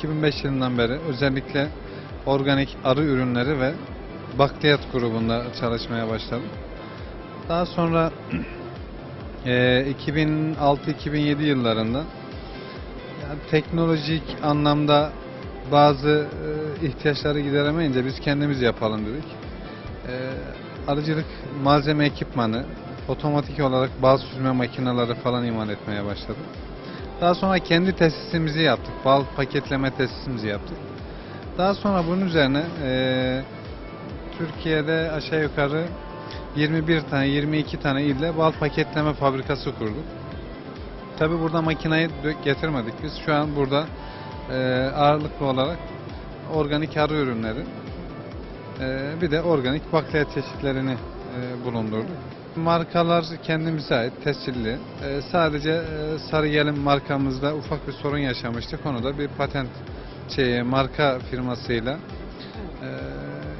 2005 yılından beri özellikle organik arı ürünleri ve bakliyat grubunda çalışmaya başladım. Daha sonra eee, 2006-2007 yıllarında yani teknolojik anlamda bazı eee, ihtiyaçları gideremeyince biz kendimiz yapalım dedik. Eee, arıcılık malzeme ekipmanı, otomatik olarak bal süzme makineleri falan imal etmeye başladık. Daha sonra kendi tesisimizi yaptık. Bal paketleme tesisimizi yaptık. Daha sonra bunun üzerine eee, Türkiye'de aşağı yukarı 21 tane 22 tane ilde bal paketleme fabrikası kurduk. Tabi burada makineyi dö- getirmedik biz. Şu an burada eee, ağırlıklı olarak organik arı ürünleri eee, bir de organik bakliyat çeşitlerini eee, bulundurduk. Markalar kendimize ait, tescilli. Eee, sadece eee, Sarıgelin markamızda ufak bir sorun yaşamıştık. Onu da bir patent şey, marka firmasıyla eee,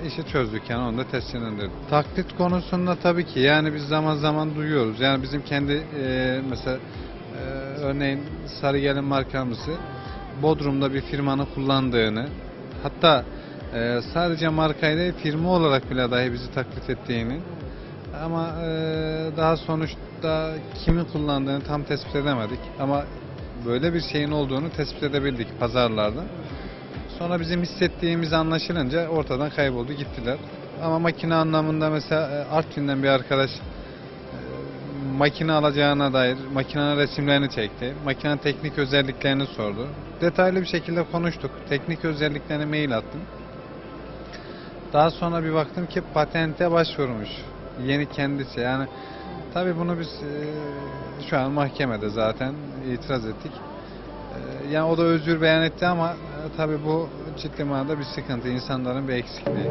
işi çözdük yani onu da tescillendirdik. Taklit konusunda tabii ki yani biz zaman zaman duyuyoruz. Yani bizim kendi eee, mesela eee, örneğin Sarıgelin markamızı Bodrum'da bir firmanın kullandığını hatta eee, sadece markayı değil firma olarak bile dahi bizi taklit ettiğini ama eee, daha sonuçta kimin kullandığını tam tespit edemedik ama böyle bir şeyin olduğunu tespit edebildik pazarlarda. Sonra bizim hissettiğimiz anlaşılınca ortadan kayboldu gittiler. Ama makine anlamında mesela e, Artvin'den bir arkadaş e, makine alacağına dair makinenin resimlerini çekti. Makinenin teknik özelliklerini sordu. Detaylı bir şekilde konuştuk. Teknik özelliklerini mail attım. Daha sonra bir baktım ki patente başvurmuş. Yeni kendisi yani tabii bunu biz e, şu an mahkemede zaten itiraz ettik. E, yani o da özür beyan etti ama e, tabii bu ciddi manada bir sıkıntı, insanların bir eksikliği.